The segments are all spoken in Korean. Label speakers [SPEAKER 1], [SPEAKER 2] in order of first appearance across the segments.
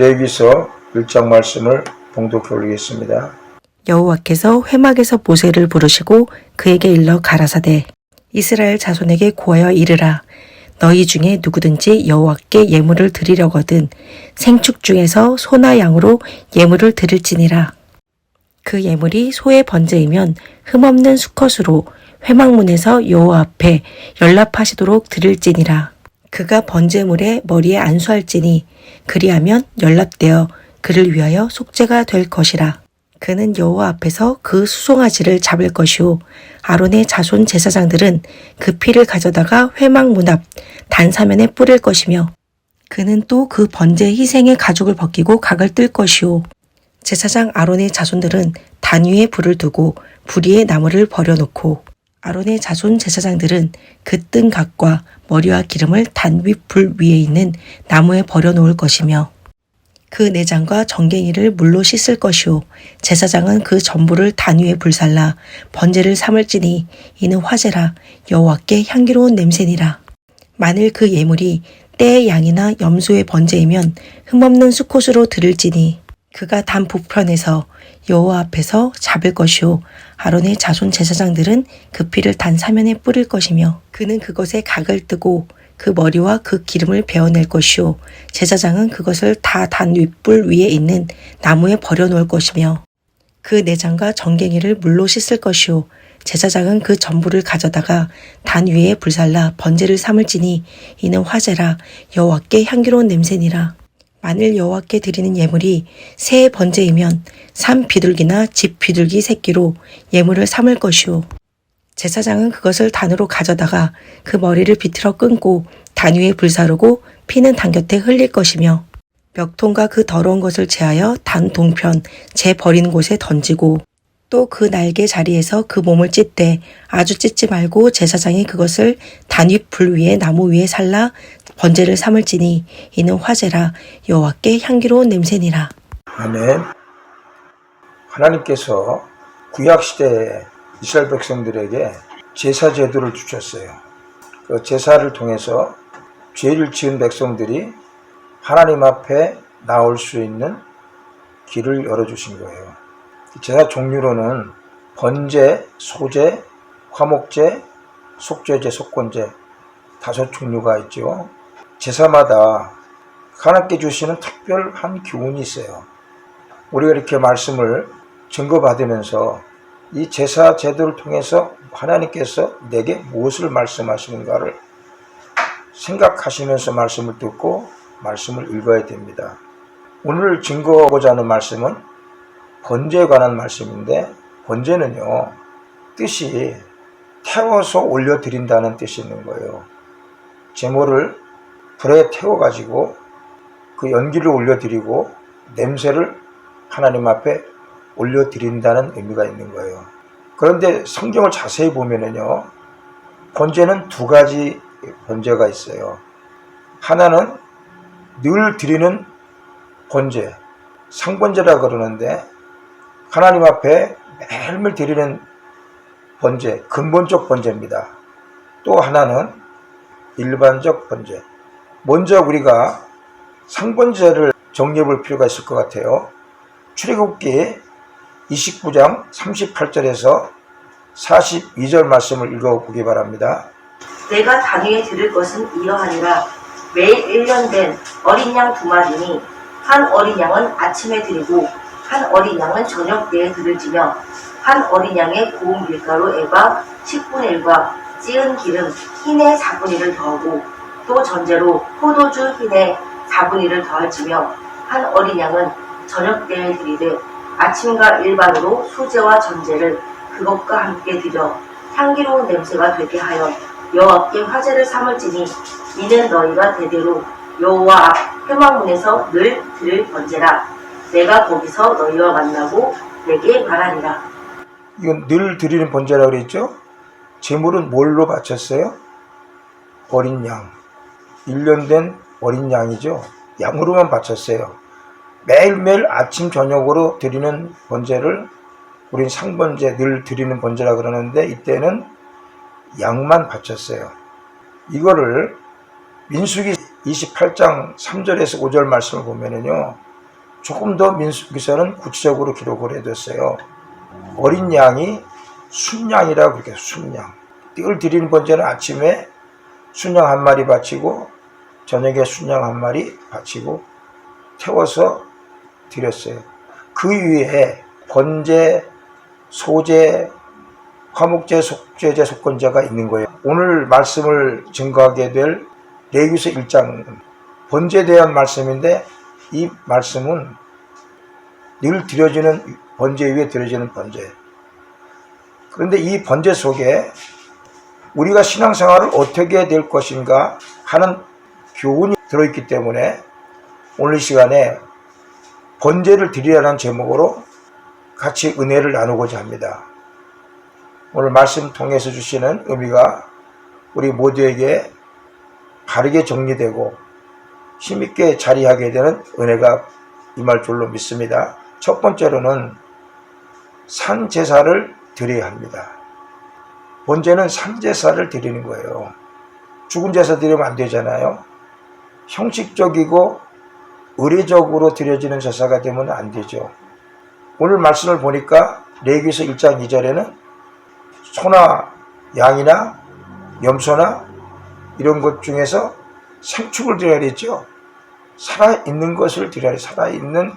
[SPEAKER 1] 레위서 1장 말씀을 봉독해 올리겠습니다.
[SPEAKER 2] 여호와께서 회막에서 모세를 부르시고 그에게 일러 가라사대 이스라엘 자손에게 고하여 이르라. 너희 중에 누구든지 여호와께 예물을 드리려거든 생축 중에서 소나 양으로 예물을 드릴지니라. 그 예물이 소의 번제이면 흠없는 수컷으로 회막문에서 여호와 앞에 연락하시도록 드릴지니라 그가 번제물의 머리에 안수할지니 그리하면 연락되어 그를 위하여 속죄가 될 것이라. 그는 여호와 앞에서 그 수송아지를 잡을 것이요 아론의 자손 제사장들은 그 피를 가져다가 회막 문 앞 단사면에 뿌릴 것이며 그는 또 그 번제 희생의 가죽을 벗기고 각을 뜰 것이요 제사장 아론의 자손들은 단 위에 불을 두고 불 위에 나무를 버려놓고 아론의 자손 제사장들은 그 뜬 각과 머리와 기름을 단위불 위에 있는 나무에 버려놓을 것이며 그 내장과 정갱이를 물로 씻을 것이요 제사장은 그 전부를 단 위에 불살라 번제를 삼을지니 이는 화제라 여호와께 향기로운 냄새니라. 만일 그 예물이 떼의 양이나 염소의 번제이면 흠없는 수컷으로 드릴지니 그가 단 북편에서 여호와 앞에서 잡을 것이요 아론의 자손 제사장들은 그 피를 단 사면에 뿌릴 것이며 그는 그것에 각을 뜨고 그 머리와 그 기름을 베어낼 것이요 제사장은 그것을 다 단 윗불 위에 있는 나무에 버려놓을 것이며 그 내장과 정갱이를 물로 씻을 것이요 제사장은 그 전부를 가져다가 단 위에 불살라 번제를 삼을지니 이는 화제라 여호와께 향기로운 냄새니라 만일 여호와께 드리는 예물이 새 번제이면 삼 비둘기나 집 비둘기 새끼로 예물을 삼을 것이요 제사장은 그것을 단으로 가져다가 그 머리를 비틀어 끊고 단 위에 불사르고 피는 단 곁에 흘릴 것이며 멱통과 그 더러운 것을 제하여 단 동편 제 버리는 곳에 던지고 또 그 날개 자리에서 그 몸을 찢되 아주 찢지 말고 제사장이 그것을 단윗 불 위에 나무 위에 살라 번제를 삼을지니 이는 화제라 여호와께 향기로운 냄새니라.
[SPEAKER 1] 아멘. 하나님께서 구약 시대에 이스라엘 백성들에게 제사 제도를 주셨어요. 그 제사를 통해서 죄를 지은 백성들이 하나님 앞에 나올 수 있는 길을 열어주신 거예요. 제사 종류로는 번제, 소제, 화목제, 속죄제, 속건제 다섯 종류가 있죠. 제사마다 하나님께 주시는 특별한 교훈이 있어요. 우리가 이렇게 말씀을 증거받으면서 이 제사 제도를 통해서 하나님께서 내게 무엇을 말씀하시는가를 생각하시면서 말씀을 듣고 말씀을 읽어야 됩니다. 오늘 증거하고자 하는 말씀은 번제에 관한 말씀인데 번제는요 뜻이 태워서 올려드린다는 뜻이 있는 거예요. 제모를 불에 태워가지고 그 연기를 올려드리고 냄새를 하나님 앞에 올려드린다는 의미가 있는 거예요. 그런데 성경을 자세히 보면은요, 번제는 두 가지 번제가 있어요. 하나는 늘 드리는 번제, 상번제라 그러는데 하나님 앞에 매일매일 드리는 번제, 근본적 번제입니다. 또 하나는 일반적 번제. 먼저 우리가 상번제를 정리해 볼 필요가 있을 것 같아요. 출애굽기 29장 38절에서 42절 말씀을 읽어보기 바랍니다.
[SPEAKER 3] 내가 단위에 드릴 것은 이러하니라 매일 1년 된 어린 양 두 마리니 한 어린 양은 아침에 드리고 한 어린 양은 저녁 때에 드릴지며 한 어린 양의 고운 밀가루 에바 10분의 1과 찌은 기름 흰의 4분의 1을 더하고 또 전제로 포도주 흰의 4분의 1을 더할지며 한 어린 양은 저녁 때에 드리되 아침과 일반으로 수제와 전제를 그것과 함께 드려 향기로운 냄새가 되게 하여 여호와께 화제를 삼을지니 이는 너희가 대대로 여호와 앞 회막문에서 늘 드릴 번제라 내가 거기서 너희와 만나고 내게 말하리라
[SPEAKER 1] 이건 늘 드리는 번제라고 그랬죠? 제물은 뭘로 바쳤어요? 어린 양. 1년 된 어린 양이죠. 양으로만 바쳤어요. 매일매일 아침 저녁으로 드리는 번제를 우린 상번제 늘 드리는 번제라 그러는데 이때는 양만 바쳤어요. 이거를 민수기 28장 3절에서 5절 말씀을 보면은요. 조금 더 민수기서는 구체적으로 기록을 해뒀어요. 어린 양이 순양이라고 그렇게 순양. 띠을 드리는 번제는 아침에 순양 한 마리 바치고 저녁에 순양 한 마리 바치고 태워서 드렸어요. 그 위에 번제, 소제, 화목제, 속죄제, 속건제가 있는 거예요. 오늘 말씀을 증거하게 될 레위서 1장 번제에 대한 말씀인데 이 말씀은 늘 드려지는 번제 위에 드려지는 번제. 그런데 이 번제 속에 우리가 신앙생활을 어떻게 해야 될 것인가 하는 교훈이 들어있기 때문에 오늘 이 시간에 번제를 드리라는 제목으로 같이 은혜를 나누고자 합니다. 오늘 말씀 통해서 주시는 의미가 우리 모두에게 바르게 정리되고 힘있게 자리하게 되는 은혜가 임할 줄로 믿습니다. 첫 번째로는 산제사를 드려야 합니다. 번제는 산제사를 드리는 거예요. 죽은 제사 드리면 안 되잖아요. 형식적이고 의례적으로 드려지는 제사가 되면 안 되죠. 오늘 말씀을 보니까 레위기서 1장 2절에는 소나 양이나 염소나 이런 것 중에서 생축을 드려야 했죠. 살아있는 것을 드려야 돼. 살아있는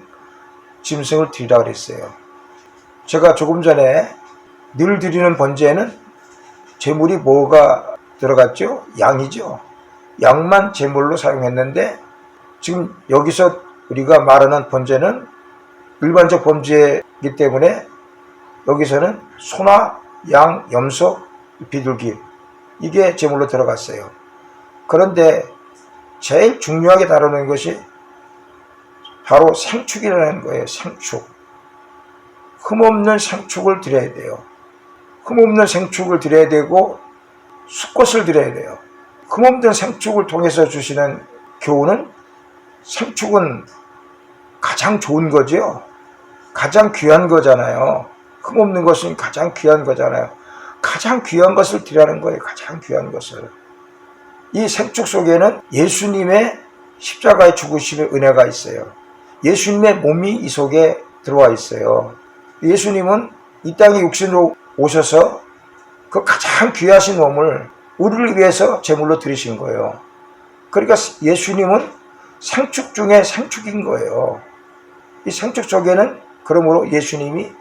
[SPEAKER 1] 짐승을 드리라 그랬어요. 제가 조금 전에 늘 드리는 번제에는 제물이 뭐가 들어갔죠? 양이죠. 양만 제물로 사용했는데 지금 여기서 우리가 말하는 번제는 일반적 번제이기 때문에 여기서는 소나 양, 염소, 비둘기 이게 제물로 들어갔어요. 그런데 제일 중요하게 다루는 것이 바로 생축이라는 거예요. 생축. 흠없는 생축을 드려야 돼요. 흠없는 생축을 드려야 되고 수꽃을 드려야 돼요. 흠없는 생축을 통해서 주시는 교훈은 생축은 가장 좋은 거죠. 가장 귀한 거잖아요. 흠없는 것은 가장 귀한 거잖아요. 가장 귀한 것을 드리라는 거예요. 가장 귀한 것을. 이 생축 속에는 예수님의 십자가의 죽으심의 은혜가 있어요. 예수님의 몸이 이 속에 들어와 있어요. 예수님은 이 땅에 육신으로 오셔서 그 가장 귀하신 몸을 우리를 위해서 제물로 드리신 거예요. 그러니까 예수님은 생축 중에 생축인 거예요. 이 생축 속에는 그러므로 예수님이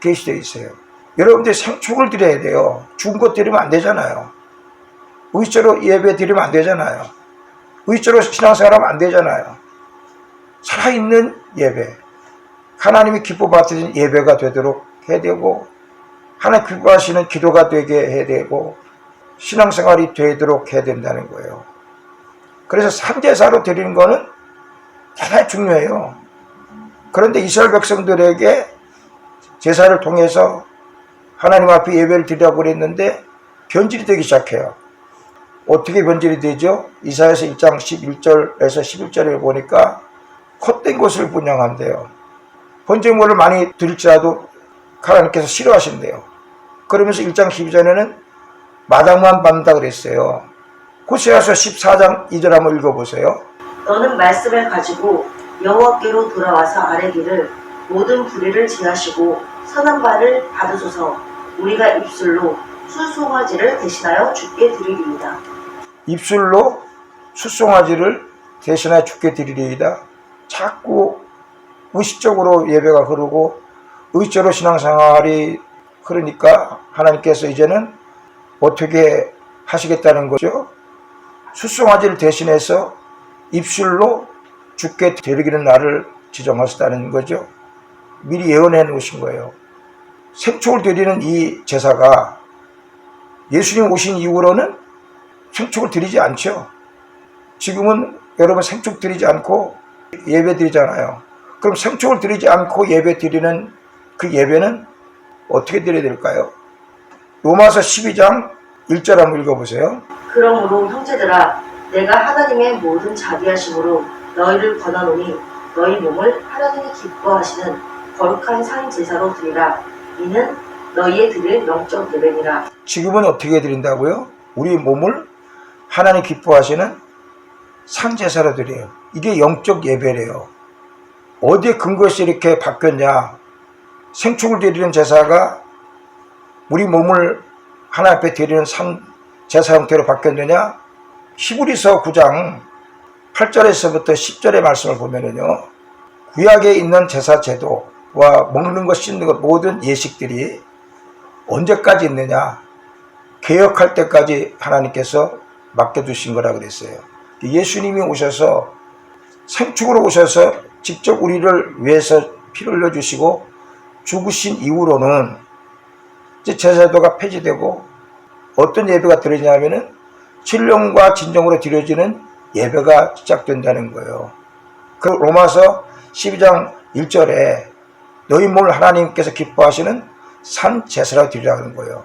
[SPEAKER 1] 계시되어 있어요. 여러분들 생축을 드려야 돼요. 죽은 것 드리면 안 되잖아요. 의처로 예배 드리면 안 되잖아요. 의처로 신앙생활 하면 안 되잖아요. 살아있는 예배. 하나님이 기뻐 받으신 예배가 되도록 해야 되고, 하나님 기뻐하시는 기도가 되게 해야 되고, 신앙생활이 되도록 해야 된다는 거예요. 그래서 산제사로 드리는 거는 대단히 중요해요. 그런데 이스라엘 백성들에게 제사를 통해서 하나님 앞에 예배를 드리라고 그랬는데 변질이 되기 시작해요. 어떻게 변질이 되죠? 이사야서 1장 11절에서 11절에 보니까 헛된 것을 분양한대요. 번제물을 많이 드릴지라도 하나님께서 싫어하신대요. 그러면서 1장 12절에는 마당만 받는다 그랬어요. 호세아서 14장 2절 한번 읽어보세요.
[SPEAKER 3] 너는 말씀을 가지고 여호와께로 돌아와서 아뢰기를 모든 불의를 제하시고 선한 바를 받으소서 우리가 입술로 수송아지를 대신하여 주께 드리리이다.
[SPEAKER 1] 입술로 수송아지를 대신하여 죽게 드리리이다. 자꾸 의식적으로 예배가 흐르고 의적으로 신앙생활이 흐르니까 하나님께서 이제는 어떻게 하시겠다는 거죠? 수송아지를 대신해서 입술로 죽게 드리기는 날을 지정하셨다는 거죠. 미리 예언해 놓으신 거예요. 생축을 드리는 이 제사가 예수님 오신 이후로는 생축을 드리지 않죠. 지금은 여러분 생축 드리지 않고 예배 드리잖아요. 그럼 생축을 드리지 않고 예배 드리는 그 예배는 어떻게 드려야 될까요? 로마서 12장 1절 한번 읽어보세요.
[SPEAKER 3] 그러므로 형제들아 내가 하나님의 모든 자비하심으로 너희를 권하노니 너희 몸을 하나님이 기뻐하시는 거룩한 상 제사로 드리라 이는 너희의 드릴 영적 예배니라
[SPEAKER 1] 지금은 어떻게 드린다고요? 우리 몸을 하나님 기뻐하시는 상제사로 드려요. 이게 영적 예배래요. 어디에 근거해서 이렇게 바뀌었냐? 생축을 드리는 제사가 우리 몸을 하나 앞에 드리는 산 제사 형태로 바뀌었느냐? 히브리서 9장 8절에서부터 10절의 말씀을 보면은요. 구약에 있는 제사 제도와 먹는 것, 씻는 것 모든 예식들이 언제까지 있느냐? 개혁할 때까지 하나님께서 맡겨두신 거라 그랬어요. 예수님이 오셔서 생축으로 오셔서 직접 우리를 위해서 피를 흘려주시고 죽으신 이후로는 이제 제사도가 폐지되고 어떤 예배가 드려지냐면은 신령과 진정으로 드려지는 예배가 시작된다는 거예요. 그 로마서 12장 1절에 너희 몸을 하나님께서 기뻐하시는 산 제사로 드리라는 거예요.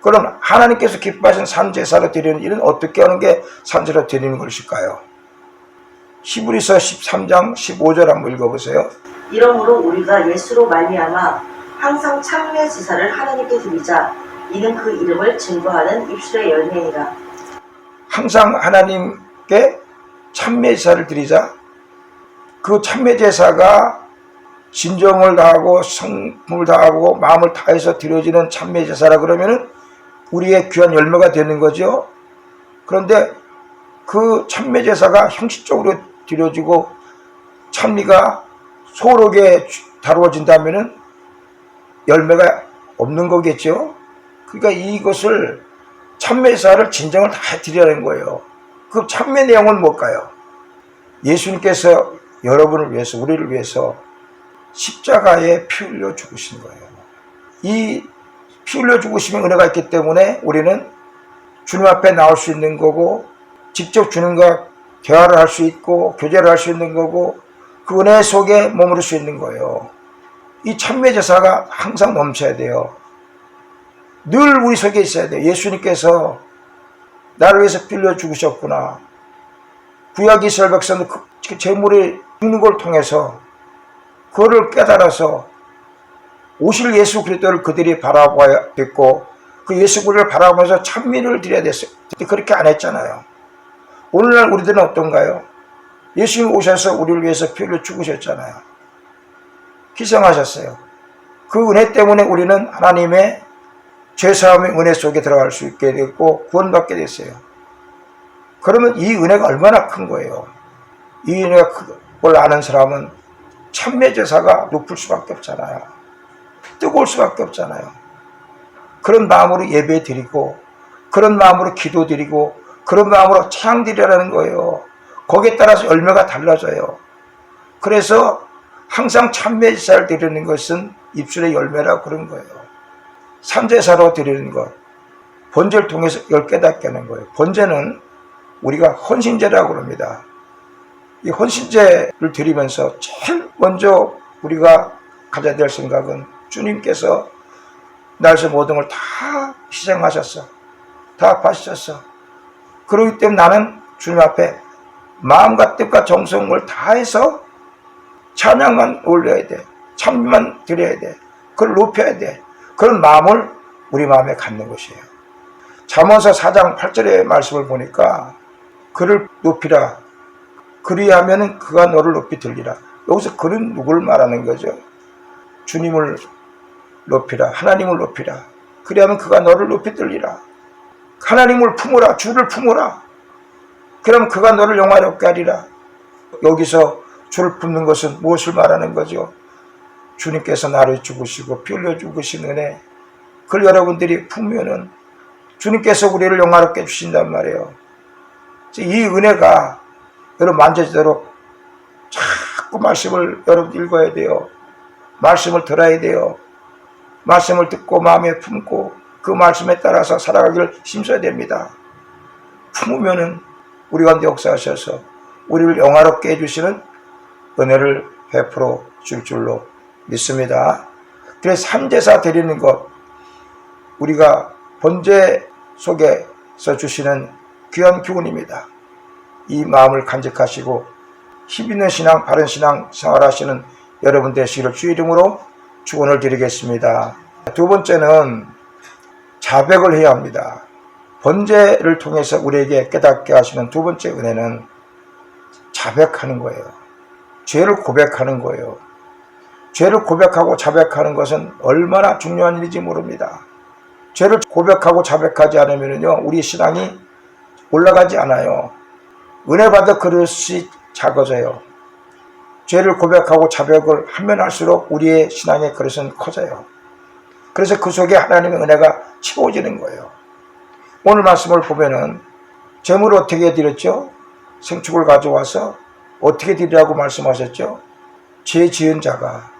[SPEAKER 1] 그럼 하나님께서 기뻐하시는 산 제사로 드리는 일은 어떻게 하는 게 산제로 드리는 것일까요? 히브리서 13장 15절 한번 읽어보세요.
[SPEAKER 3] 이러므로 우리가 예수로 말미암아 항상 참회 제사를 하나님께 드리자 이는 그 이름을 증거하는 입술의 열매니라
[SPEAKER 1] 항상 하나님께 참매 제사를 드리자. 그 참매 제사가 진정을 다하고 성품을 다하고 마음을 다해서 드려지는 참매 제사라 그러면은 우리의 귀한 열매가 되는 거죠. 그런데 그 참매 제사가 형식적으로 드려지고 참미가 소록에 다루어진다면은 열매가 없는 거겠죠. 그러니까 이것을 참매사를 진정을 다 드리라는 거예요. 그 참매 내용은 뭘까요? 예수님께서 여러분을 위해서, 우리를 위해서 십자가에 피 흘려 죽으신 거예요. 이 피 흘려 죽으시면 은혜가 있기 때문에 우리는 주님 앞에 나올 수 있는 거고, 직접 주님과 대화를 할 수 있고, 교제를 할 수 있는 거고, 그 은혜 속에 머무를 수 있는 거예요. 이 참매 제사가 항상 넘쳐야 돼요. 늘 우리 속에 있어야 돼요. 예수님께서 나를 위해서 빌려 죽으셨구나. 구약 이스라엘 백성들 그 제물이 죽는 걸 통해서 그거를 깨달아서 오실 예수 그리스도를 그들이 바라봐야 됐고 그 예수 그리스도를 바라보면서 찬미를 드려야 됐어요. 그렇게 안 했잖아요. 오늘날 우리들은 어떤가요? 예수님 오셔서 우리를 위해서 피를 죽으셨잖아요. 희생하셨어요. 그 은혜 때문에 우리는 하나님의 죄사함의 은혜 속에 들어갈 수 있게 됐고 구원받게 됐어요. 그러면 이 은혜가 얼마나 큰 거예요. 이 은혜가 그걸 아는 사람은 참매 제사가 높을 수밖에 없잖아요. 뜨거울 수밖에 없잖아요. 그런 마음으로 예배 드리고 그런 마음으로 기도 드리고 그런 마음으로 드리라는 거예요. 거기에 따라서 열매가 달라져요. 그래서 항상 참매 제사를 드리는 것은 입술의 열매라 그런 거예요. 삼제사로 드리는 것, 번제를 통해서 열 깨닫게 하는 거예요. 번제는 우리가 헌신제라고 합니다. 이 헌신제를 드리면서 제일 먼저 우리가 가져야 될 생각은 주님께서 나에서 모든 걸 다 희생하셨어. 다 바치셨어. 그렇기 때문에 나는 주님 앞에 마음과 뜻과 정성을 다해서 찬양만 올려야 돼. 찬미만 드려야 돼. 그걸 높여야 돼. 그런 마음을 우리 마음에 갖는 것이에요. 잠언서 4장 8절의 말씀을 보니까 그를 높이라. 그리하면은 그가 너를 높이 들리라. 여기서 그는 누구를 말하는 거죠? 주님을 높이라. 하나님을 높이라. 그리하면 그가 너를 높이 들리라. 하나님을 품으라. 주를 품으라. 그럼 그가 너를 영화롭게 하리라. 여기서 주를 품는 것은 무엇을 말하는 거죠? 주님께서 나를 죽으시고 피 흘려 죽으신 은혜 그걸 여러분들이 품으면은 주님께서 우리를 영화롭게 해주신단 말이에요. 이 은혜가 여러분 만져지도록 자꾸 말씀을 여러분 읽어야 돼요. 말씀을 들어야 돼요. 말씀을 듣고 마음에 품고 그 말씀에 따라서 살아가기를 힘써야 됩니다. 품으면은 우리 가운데 역사하셔서 우리를 영화롭게 해주시는 은혜를 베풀어 줄 줄로 믿습니다. 그래서 삼제사 드리는 것 우리가 번제 속에서 주시는 귀한 교훈입니다. 이 마음을 간직하시고 힘 있는 신앙, 바른 신앙 생활하시는 여러분 되시기를 주 이름으로 축원을 드리겠습니다. 두 번째는 자백을 해야 합니다. 번제를 통해서 우리에게 깨닫게 하시는 두 번째 은혜는 자백하는 거예요. 죄를 고백하는 거예요. 죄를 고백하고 자백하는 것은 얼마나 중요한 일인지 모릅니다. 죄를 고백하고 자백하지 않으면요, 우리 신앙이 올라가지 않아요. 은혜 받아 그릇이 작아져요. 죄를 고백하고 자백을 하면 할수록 우리의 신앙의 그릇은 커져요. 그래서 그 속에 하나님의 은혜가 채워지는 거예요. 오늘 말씀을 보면은 재물을 어떻게 드렸죠? 생축을 가져와서 어떻게 드리라고 말씀하셨죠? 죄 지은 자가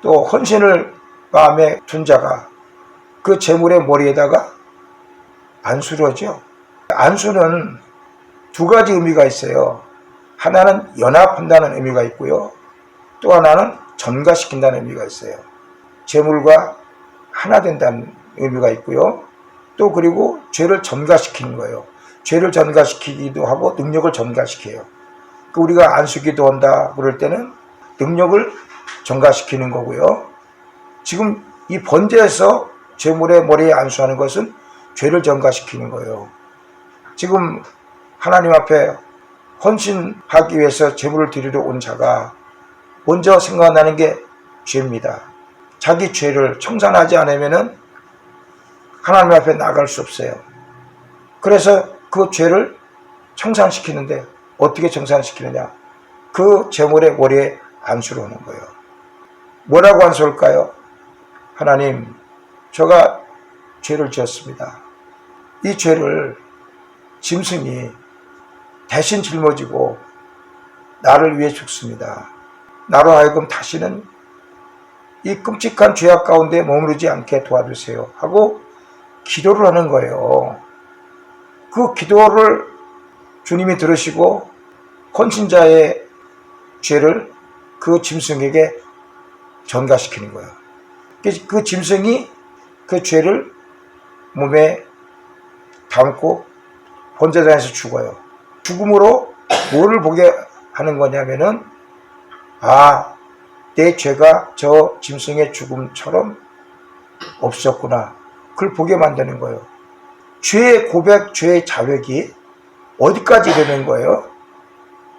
[SPEAKER 1] 또 헌신을 마음에 둔 자가 그 재물의 머리에다가 안수로죠. 안수는 두 가지 의미가 있어요. 하나는 연합한다는 의미가 있고요. 또 하나는 전가시킨다는 의미가 있어요. 재물과 하나 된다는 의미가 있고요. 또 그리고 죄를 전가시키는 거예요. 죄를 전가시키기도 하고 능력을 전가시켜요. 그 우리가 안수기도 한다 그럴 때는 능력을 전가시키는 거고요. 지금 이 번제에서 재물의 머리에 안수하는 것은 죄를 전가시키는 거예요. 지금 하나님 앞에 헌신하기 위해서 재물을 드리러 온 자가 먼저 생각나는 게 죄입니다. 자기 죄를 청산하지 않으면은 하나님 앞에 나갈 수 없어요. 그래서 그 죄를 청산시키는데 어떻게 청산시키느냐? 그 재물의 머리에 안수를 하는 거예요. 뭐라고 안수할까요? 하나님, 제가 죄를 지었습니다. 이 죄를 짐승이 대신 짊어지고 나를 위해 죽습니다. 나로 하여금 다시는 이 끔찍한 죄악 가운데 머무르지 않게 도와주세요. 하고 기도를 하는 거예요. 그 기도를 주님이 들으시고 헌신자의 죄를 그 짐승에게 전가시키는 거예요. 그 짐승이 그 죄를 몸에 담고 번제단에서 죽어요. 죽음으로 뭐를 보게 하는 거냐면은 아, 내 죄가 저 짐승의 죽음처럼 없었구나. 그걸 보게 만드는 거예요. 죄의 고백, 죄의 자백이 어디까지 이르는 거예요?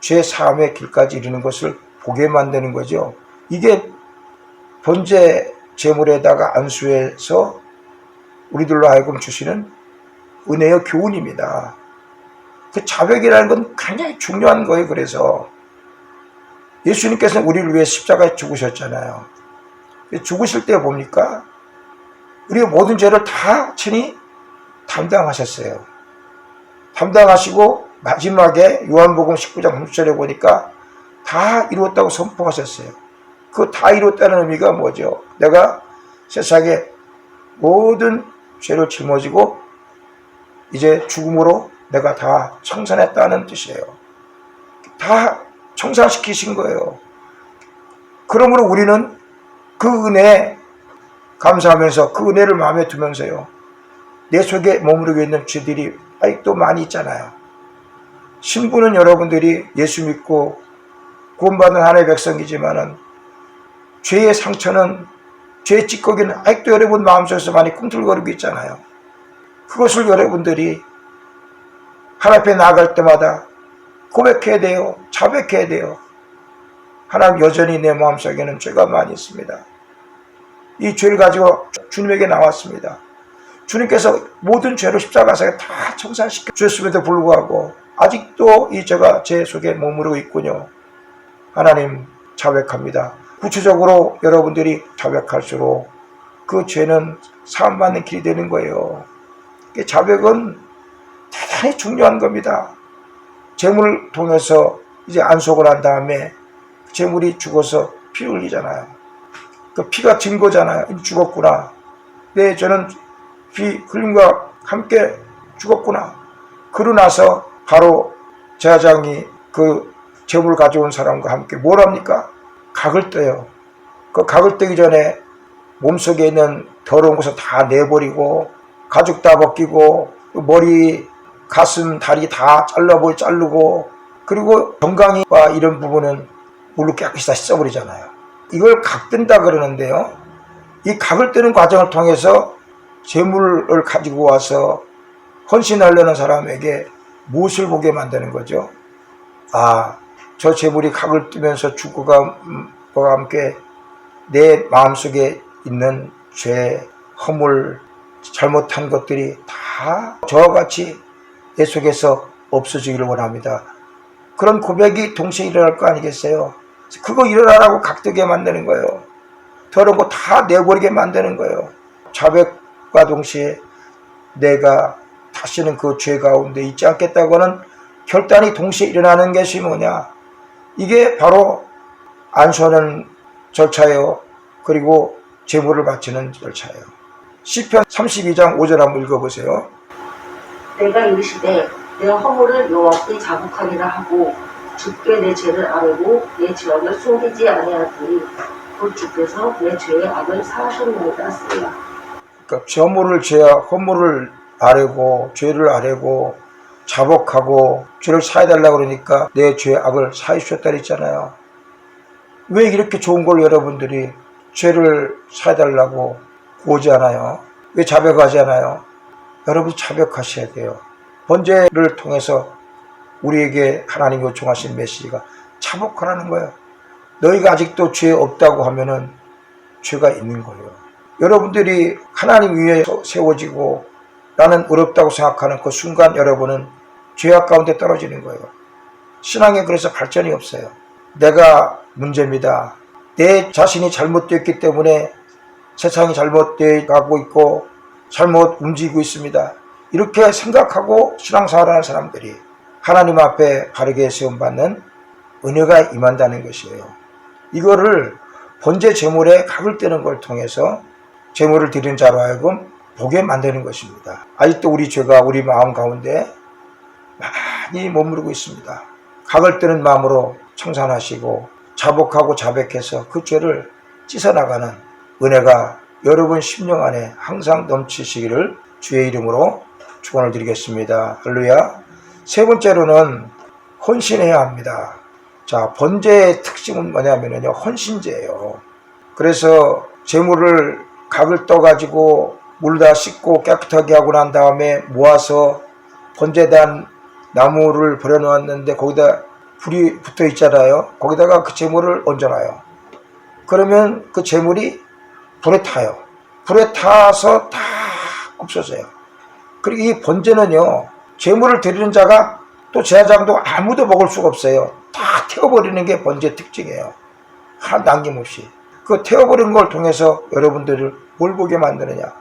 [SPEAKER 1] 죄 사함의 길까지 이르는 것을 보게 만드는 거죠. 이게 번제 제물에다가 안수해서 우리들로 하여금 주시는 은혜의 교훈입니다. 그 자백이라는 건 굉장히 중요한 거예요. 그래서 예수님께서는 우리를 위해 십자가에 죽으셨잖아요. 죽으실 때 뭡니까? 우리의 모든 죄를 다 친히 담당하셨어요. 담당하시고 마지막에 요한복음 19장 30절에 보니까 다 이루었다고 선포하셨어요. 그 다 이뤘다는 의미가 뭐죠? 내가 세상에 모든 죄를 짊어지고 이제 죽음으로 내가 다 청산했다는 뜻이에요. 다 청산시키신 거예요. 그러므로 우리는 그 은혜에 감사하면서 그 은혜를 마음에 두면서요. 내 속에 머무르고 있는 죄들이 아직도 많이 있잖아요. 신부는 여러분들이 예수 믿고 구원받은 하나님의 백성이지만은 죄의 상처는 죄의 찌꺼기는 아직도 여러분 마음속에서 많이 꿈틀거리고 있잖아요. 그것을 여러분들이 하나님 앞에 나아갈 때마다 고백해야 돼요. 자백해야 돼요. 하나님 여전히 내 마음속에는 죄가 많이 있습니다. 이 죄를 가지고 주님에게 나왔습니다. 주님께서 모든 죄를 십자가상에 다 청산시켜 주셨음에도 불구하고 아직도 이 죄가 제 속에 머무르고 있군요. 하나님 자백합니다. 구체적으로 여러분들이 자백할수록 그 죄는 사함받는 길이 되는 거예요. 그 자백은 대단히 중요한 겁니다. 재물을 통해서 이제 안속을 한 다음에 재물이 죽어서 피 흘리잖아요. 그 피가 증거잖아요. 죽었구나. 네, 저는 피 흘림과 함께 죽었구나. 그러고 나서 바로 제사장이 그 재물 가져온 사람과 함께 뭘 합니까? 각을 떠요. 그 각을 뜨기 전에 몸속에 있는 더러운 것을 다 내버리고 가죽 다 벗기고 머리, 가슴, 다리 다 잘라보 자르고 그리고 정강이와 이런 부분은 물로 깨끗이 다 씻어버리잖아요. 이걸 각뜬다 그러는데요. 이 각을 뜨는 과정을 통해서 재물을 가지고 와서 헌신하려는 사람에게 무엇을 보게 만드는 거죠? 아, 저 재물이 각을 뜨면서 죽고가 와 함께 내 마음속에 있는 죄, 허물, 잘못한 것들이 다 저와 같이 내 속에서 없어지기를 원합니다. 그런 고백이 동시에 일어날 거 아니겠어요? 그거 일어나라고 각도게 만드는 거예요. 더러운 거 다 내버리게 만드는 거예요. 자백과 동시에 내가 다시는 그 죄 가운데 있지 않겠다고 하는 결단이 동시에 일어나는 것이 뭐냐? 이게 바로 안수하는 절차예요. 그리고 제물을 바치는 절차예요. 시편 32장 5절 한번 읽어보세요.
[SPEAKER 3] 내가 이르시되 내 허물을 여호와께 자복하리라 하고 주께 내 죄를 아뢰고 내 죄악을 숨기지 아니하더니 곧 주께서 내 죄의 악을 사하셨나이다 쓰라
[SPEAKER 1] 그러니까 저물을 죄야 허물을 아뢰고 죄를 아뢰고 자복하고 죄를 사해달라고 그러니까 내 죄의 악을 사해 주셨다 그랬잖아요. 왜 이렇게 좋은 걸 여러분들이 죄를 사해달라고 구하지 않아요? 왜 자백하지 않아요? 여러분 자백하셔야 돼요. 번제를 통해서 우리에게 하나님 요청하신 메시지가 자복하라는 거예요. 너희가 아직도 죄 없다고 하면은 죄가 있는 거예요. 여러분들이 하나님 위에 세워지고 나는 어렵다고 생각하는 그 순간 여러분은 죄악 가운데 떨어지는 거예요. 신앙에 그래서 발전이 없어요. 내가 문제입니다. 내 자신이 잘못되었기 때문에 세상이 잘못되어 가고 있고 잘못 움직이고 있습니다. 이렇게 생각하고 신앙생활하는 사람들이 하나님 앞에 바르게 세움받는 은혜가 임한다는 것이에요. 이거를 번제 제물에 각을 떼는 걸 통해서 제물을 드리는 자로 하여금 보게 만드는 것입니다. 아직도 우리 죄가 우리 마음 가운데 많이 머무르고 있습니다. 각을 뜨는 마음으로 청산하시고 자복하고 자백해서 그 죄를 씻어나가는 은혜가 여러분 심령 안에 항상 넘치시기를 주의 이름으로 축원을 드리겠습니다. 할렐루야. 세 번째로는 헌신해야 합니다. 자, 번제의 특징은 뭐냐면요. 헌신제예요. 그래서 재물을 각을 떠 가지고 물다 씻고 깨끗하게 하고 난 다음에 모아서 번제단 나무를 버려 놓았는데 거기다 불이 붙어 있잖아요. 거기다가 그 재물을 얹어 놔요. 그러면 그 재물이 불에 타요. 불에 타서 다 없어져요. 그리고 이 번제는요, 재물을 드리는 자가 또 제사장도 아무도 먹을 수가 없어요. 다 태워버리는 게 번제 특징이에요. 하나 남김없이. 그 태워버리는 걸 통해서 여러분들을 뭘 보게 만드느냐.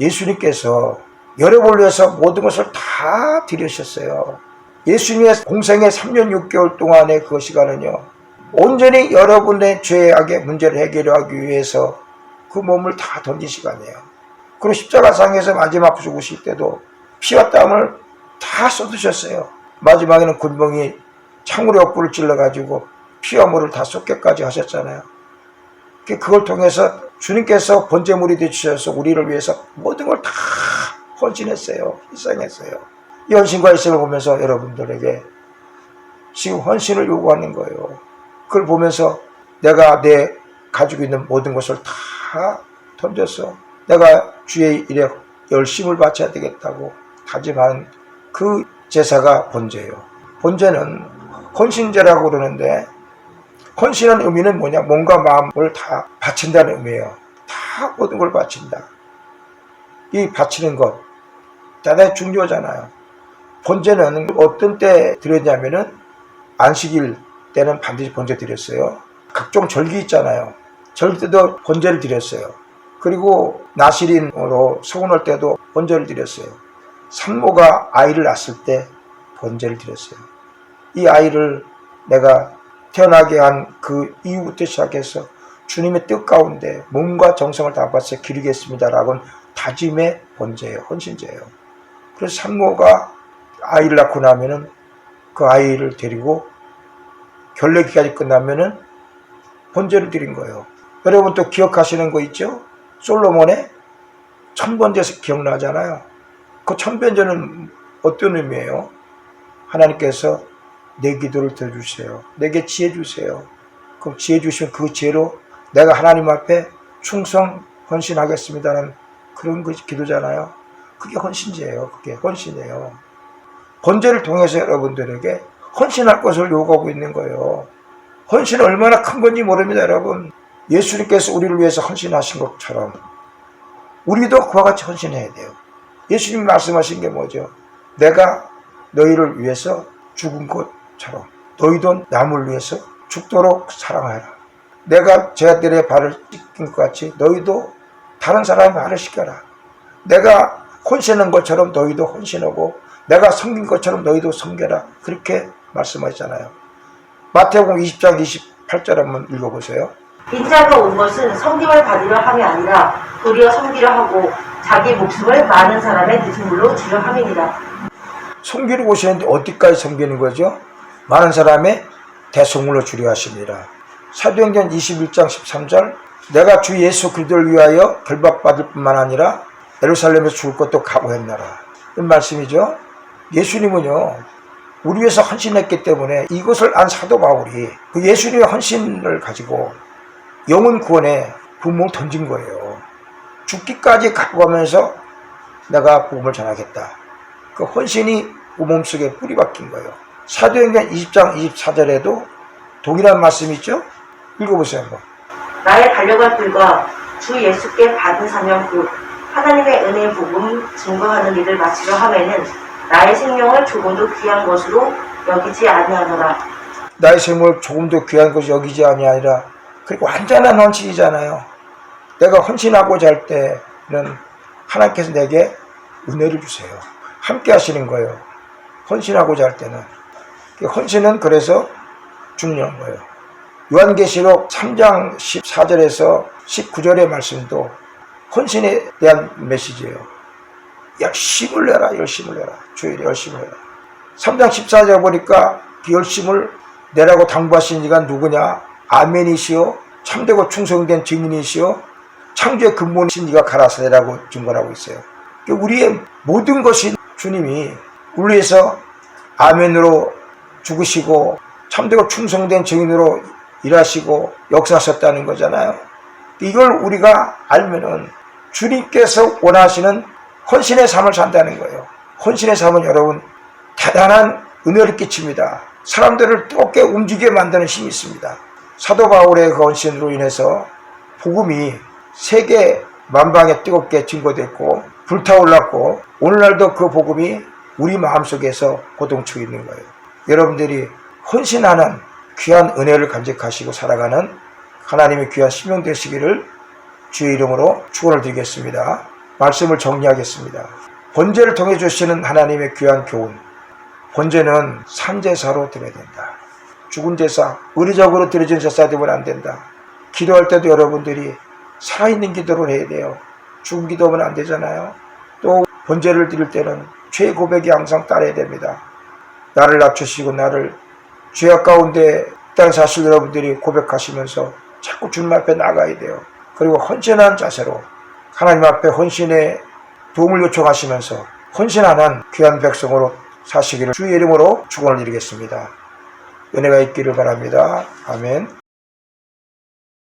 [SPEAKER 1] 예수님께서 여러분을 위해서 모든 것을 다 드리셨어요. 예수님의 공생의 3년 6개월 동안의 그 시간은요, 온전히 여러분의 죄악의 문제를 해결하기 위해서 그 몸을 다 던진 시간이에요. 그리고 십자가상에서 마지막 죽으실 때도 피와 땀을 다 쏟으셨어요. 마지막에는 군병이 창으로 옆구를 찔러가지고 피와 물을 다 쏟게까지 하셨잖아요. 그걸 통해서 주님께서 번제물이 되주셔서 우리를 위해서 모든 걸 다 헌신했어요. 희생했어요. 이 헌신과 희생을 보면서 여러분들에게 지금 헌신을 요구하는 거예요. 그걸 보면서 내가 내 가지고 있는 모든 것을 다 던져서 내가 주의 일에 열심을 바쳐야 되겠다고 다짐하는 그 제사가 번제예요. 번제는 헌신제라고 그러는데 헌신한 의미는 뭐냐? 몸과 마음을 다 바친다는 의미예요. 다 모든 걸 바친다. 이 바치는 것 대단히 중요하잖아요. 번제는 어떤 때 드렸냐면은 안식일 때는 반드시 번제 드렸어요. 각종 절기 있잖아요. 절기 때도 번제를 드렸어요. 그리고 나시린으로 서운할 때도 번제를 드렸어요. 산모가 아이를 낳았을 때 번제를 드렸어요. 이 아이를 내가 태어나게 한 그 이후부터 시작해서 주님의 뜻 가운데 몸과 정성을 다 바쳐 기르겠습니다라고 다짐의 번제예요. 헌신제예요. 그래서 산모가 아이를 낳고 나면은 그 아이를 데리고 결례기까지 끝나면은 번제를 드린 거예요. 여러분 또 기억하시는 거 있죠? 솔로몬의 천번제에서 기억나잖아요. 그 천번제는 어떤 의미예요? 하나님께서 내 기도를 들어주세요. 내게 지혜 주세요. 그럼 지혜 주시면 그 지혜로 내가 하나님 앞에 충성 헌신하겠습니다는 그런 그 기도잖아요. 그게 헌신제예요. 그게 헌신이에요. 번제를 통해서 여러분들에게 헌신할 것을 요구하고 있는 거예요. 헌신은 얼마나 큰 건지 모릅니다, 여러분. 예수님께서 우리를 위해서 헌신하신 것처럼 우리도 그와 같이 헌신해야 돼요. 예수님이 말씀하신 게 뭐죠? 내가 너희를 위해서 죽은 것처럼 너희도 남을 위해서 죽도록 사랑하라. 내가 제 아들의 발을 씻긴 것 같이 너희도 다른 사람의 발을 씻겨라. 내가 헌신한 것처럼 너희도 헌신하고 내가 섬긴 것처럼 너희도 섬겨라. 그렇게 말씀하셨잖아요. 마태복음 20장 28절 한번 읽어보세요.
[SPEAKER 3] 인자가 온 것은 섬김을 받으려 함이 아니라 도리어 섬기려 하고 자기 목숨을 많은 사람의 늦음물로 주려 함이니라.
[SPEAKER 1] 섬기러 오시는데 어디까지 섬기는 거죠? 많은 사람의 대속물로 주려 하십니다. 사도행전 21장 13절 내가 주 예수 그리스도를 위하여 결박받을 뿐만 아니라 예루살렘에서 죽을 것도 각오했나라. 이 말씀이죠. 예수님은요. 우리 위해서 헌신했기 때문에 이것을 안 사도 바울이 그 예수님의 헌신을 가지고 영혼 구원에 부목을 던진 거예요. 죽기까지 각오하면서 내가 복음을 전하겠다. 그 헌신이 그 몸속에 뿌리 박힌 거예요. 사도행전 20장 24절에도 동일한 말씀이 있죠? 읽어보세요 한번.
[SPEAKER 3] 나의 달려갈 불과 주 예수께 받은 사명 곧 하나님의 은혜의 복음 증거하는 일을 마치려 함에는 나의 생명을 조금도 귀한 것으로 여기지 아니하노라.
[SPEAKER 1] 나의 생명을 조금도 귀한 것이 여기지 아니하니라. 그리고 완전한 헌신이잖아요. 내가 헌신하고자 할 때는 하나님께서 내게 은혜를 주세요. 함께 하시는 거예요. 헌신하고자 할 때는. 그 헌신은 그래서 중요한 거예요. 요한계시록 3장 14절에서 19절의 말씀도 헌신에 대한 메시지예요. 열심을 내라, 열심을 내라. 주일 열심을 내라. 3장 14절 보니까 그 열심을 내라고 당부하신 이가 누구냐? 아멘이시요. 참되고 충성된 증인이시요. 창조의 근본이신 이가 가라사대라고 증거하고 있어요. 그러니까 우리의 모든 것이 주님이 우리 위해서 아멘으로 죽으시고 참되고 충성된 증인으로 일하시고 역사하셨다는 거잖아요. 이걸 우리가 알면은 주님께서 원하시는 헌신의 삶을 산다는 거예요. 헌신의 삶은 여러분 대단한 은혜를 끼칩니다. 사람들을 뜨겁게 움직이게 만드는 힘이 있습니다. 사도 바울의 그 헌신으로 인해서 복음이 세계 만방에 뜨겁게 증거됐고 불타올랐고 오늘날도 그 복음이 우리 마음속에서 고동치고 있는 거예요. 여러분들이 헌신하는 귀한 은혜를 간직하시고 살아가는 하나님의 귀한 신명 되시기를 주의 이름으로 축원을 드리겠습니다. 말씀을 정리하겠습니다. 번제를 통해 주시는 하나님의 귀한 교훈. 번제는 산제사로 드려야 된다. 죽은 제사, 의리적으로 드려진 제사 되면 안 된다. 기도할 때도 여러분들이 살아있는 기도를 해야 돼요. 죽은 기도하면 안 되잖아요. 또 번제를 드릴 때는 죄 고백이 항상 따라야 됩니다. 나를 낮추시고 나를 죄악 가운데 있다는 사실 여러분들이 고백하시면서 자꾸 주님 앞에 나가야 돼요. 그리고 헌신한 자세로 하나님 앞에 헌신의 도움을 요청하시면서 헌신하는 귀한 백성으로 사시기를 주의 이름으로 축원을 드리겠습니다. 은혜가 있기를 바랍니다. 아멘.